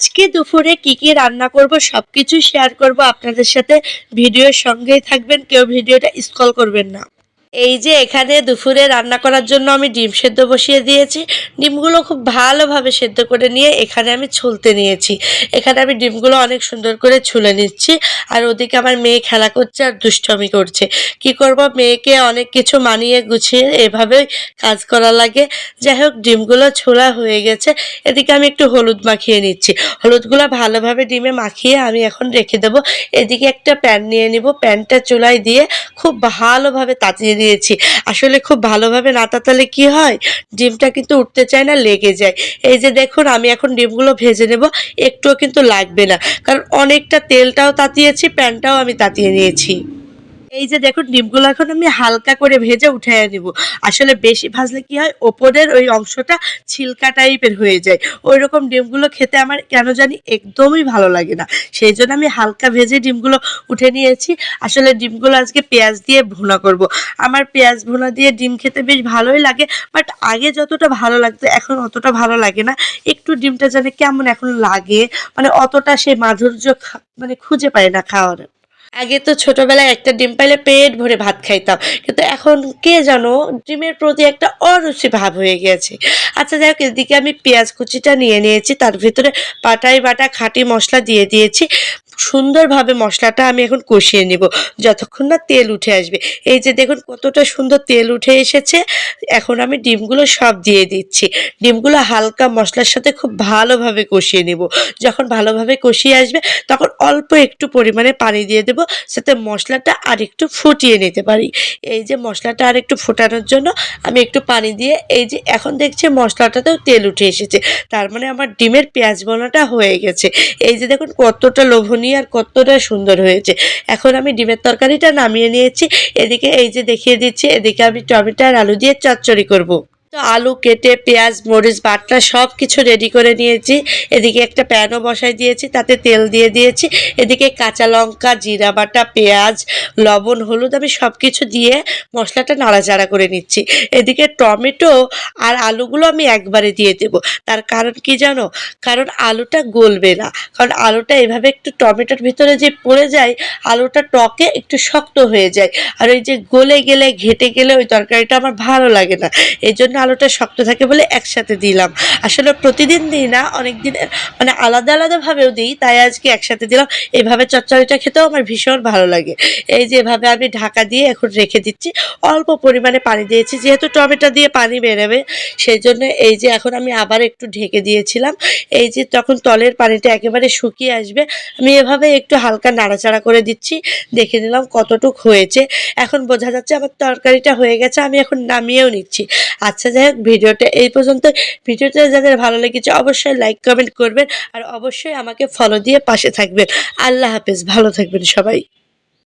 আজকে দুপুরে কি কি রান্না করব সবকিছু শেয়ার করব আপনাদের সাথে। ভিডিওর সঙ্গেই থাকবেন, কেউ ভিডিওটা স্কল করবেন না। এই যে এখানে দুপুরে রান্না করার জন্য আমি ডিম সেদ্ধ বসিয়ে দিয়েছি। ডিমগুলো খুব ভালোভাবে সেদ্ধ করে নিয়ে এখানে আমি ছুলতে নিয়েছি। এখানে আমি ডিমগুলো অনেক সুন্দর করে ছুলে নিচ্ছি। আর ওদিকে আমার মেয়ে খেলা করছে আর দুষ্টমি করছে। কি করব? মেয়েকে অনেক কিছু মানিয়ে গুছিয়ে এভাবেই কাজ করা লাগে। যাই হোক, ডিমগুলো ছোলা হয়ে গেছে। এদিকে আমি একটু হলুদ মাখিয়ে নিচ্ছি। হলুদগুলো ভালোভাবে ডিমে মাখিয়ে আমি এখন রেখে দেবো। এদিকে একটা প্যান নিয়ে নিব। প্যানটা চুলায় দিয়ে খুব ভালোভাবে তাতিয়ে দিয়েছি আসলে খুব ভালোভাবে না তাতালে কি হয়? ডিমটা কিন্তু উঠতে চায় না, লেগে যায়। এই যে দেখুন, আমি এখন ডিমগুলো ভেজে নেব, একটুও কিন্তু লাগবে না। কারণ অনেকটা তেলটাও তাতিয়েছি, প্যানটাও আমি তাতিয়ে নিয়েছি। এই যে দেখুন, ডিমগুলো এখন আমি হালকা করে ভেজে উঠে নেব আসলে বেশি ভাজলে কি হয়, ওপরের ওই অংশটা ছিলকা টাইপের হয়ে যায়। ওই রকম ডিমগুলো খেতে আমার কেন জানি একদমই ভালো লাগে না। সেই জন্য আমি হালকা ভেজে ডিমগুলো উঠে নিয়েছি। আসলে ডিমগুলো আজকে পেঁয়াজ দিয়ে ভুনা করব। আমার পেঁয়াজ ভুনা দিয়ে ডিম খেতে বেশ ভালোই লাগে, বাট আগে যতটা ভালো লাগতো, এখন অতটা ভালো লাগে না। একটু ডিমটা জানে কেমন এখন লাগে মানে অতটা সে মাধুর্য মানে খুঁজে পায় না খাওয়ার। আগে তো ছোটবেলায় একটা ডিম পাইলে পেট ভরে ভাত খাইতাম, কিন্তু এখন কে জানো ডিমের প্রতি একটা অরুচি ভাব হয়ে গেছে আচ্ছা যাই হোক, এদিকে আমি পেঁয়াজ কুচিটা নিয়ে নিয়েছি, তার ভিতরে পাটাই বাটা খাটি মশলা দিয়ে দিয়েছি। সুন্দরভাবে মশলাটা আমি এখন কষিয়ে নিব। যতক্ষণ না তেল উঠে আসবে। এই যে দেখুন কতটা সুন্দর তেল উঠে এসেছে। এখন আমি ডিমগুলো সব দিয়ে দিচ্ছি। ডিমগুলো হালকা মশলার সাথে খুব ভালোভাবে কষিয়ে নিব। যখন ভালোভাবে কষিয়ে আসবে, তখন অল্প একটু পরিমাণে পানি দিয়ে দেবো যাতে মশলাটা আর একটু ফুটিয়ে নিতে পারি। এই যে মশলাটা আর একটু ফোটানোর জন্য আমি একটু পানি দিয়ে এই যে এখন দেখছি মশলাটাতেও তেল উঠে এসেছে। তার মানে আমার ডিমের পেঁয়াজ বোনাটা হয়ে গেছে। এই যে দেখুন কতটা লোভনীয় আর কতটা সুন্দর হয়েছে এখন আমি ডিমের তরকারিটা নামিয়ে নিয়েছি এদিকে এই যে দেখিয়ে দিচ্ছি, এদিকে আমি টমেটো আর আলু দিয়ে চচ্চড়ি করব। তো আলু, কেটে, পেঁয়াজ, মরিচ বাটনা সব কিছু রেডি করে নিয়েছি। এদিকে একটা প্যানও বসাই দিয়েছি, তাতে তেল দিয়ে দিয়েছি। এদিকে কাঁচা লঙ্কা, জিরা বাটা, পেঁয়াজ, লবণ, হলুদ আমি সব কিছু দিয়ে মশলাটা নাড়াচাড়া করে নিচ্ছি। এদিকে টমেটো আর আলুগুলো আমি একবারে দিয়ে দেবো। তার কারণ কি জানো? কারণ আলুটা গলবে না। কারণ আলুটা এভাবে একটু টমেটোর ভিতরে যে পড়ে যায়, আলুটা টকে একটু শক্ত হয়ে যায়। আর ওই যে গলে গেলে, ঘেটে গেলে ওই তরকারিটা আমার ভালো লাগে না। এই জন্য আলুটা শক্ত থাকে বলে একসাথে দিলাম। আসলে প্রতিদিন দিই না অনেক দিন মানে আলাদা আলাদাভাবেও দিই, তাই আজকে একসাথে দিলাম। এভাবে চচ্চড়িটা খেতেও আমার ভীষণ ভালো লাগে। এই যে এভাবে আমি ঢাকা দিয়ে এখন রেখে দিচ্ছি, অল্প পরিমাণে পানি দিয়েছি, যেহেতু টমেটো দিয়ে পানি বেরোবে সেই জন্য এই যে এখন আমি আবার একটু ঢেকে দিয়েছিলাম। এই যে তখন তলের পানিটা একেবারে শুকিয়ে আসবে, আমি এভাবে একটু হালকা নাড়াচাড়া করে দিচ্ছি, দেখে নিলাম কতটুক হয়েছে। এখন বোঝা যাচ্ছে আমার তরকারিটা হয়ে গেছে, আমি এখন নামিয়েও নিচ্ছি। আচ্ছা যাই হোক, ভিডিওটা এই পর্যন্ত। ভিডিওটা যাদের ভালো লেগেছে, অবশ্যই লাইক কমেন্ট করবেন আর অবশ্যই আমাকে ফলো দিয়ে পাশে থাকবেন। আল্লাহ হাফেজ, ভালো থাকবেন সবাই।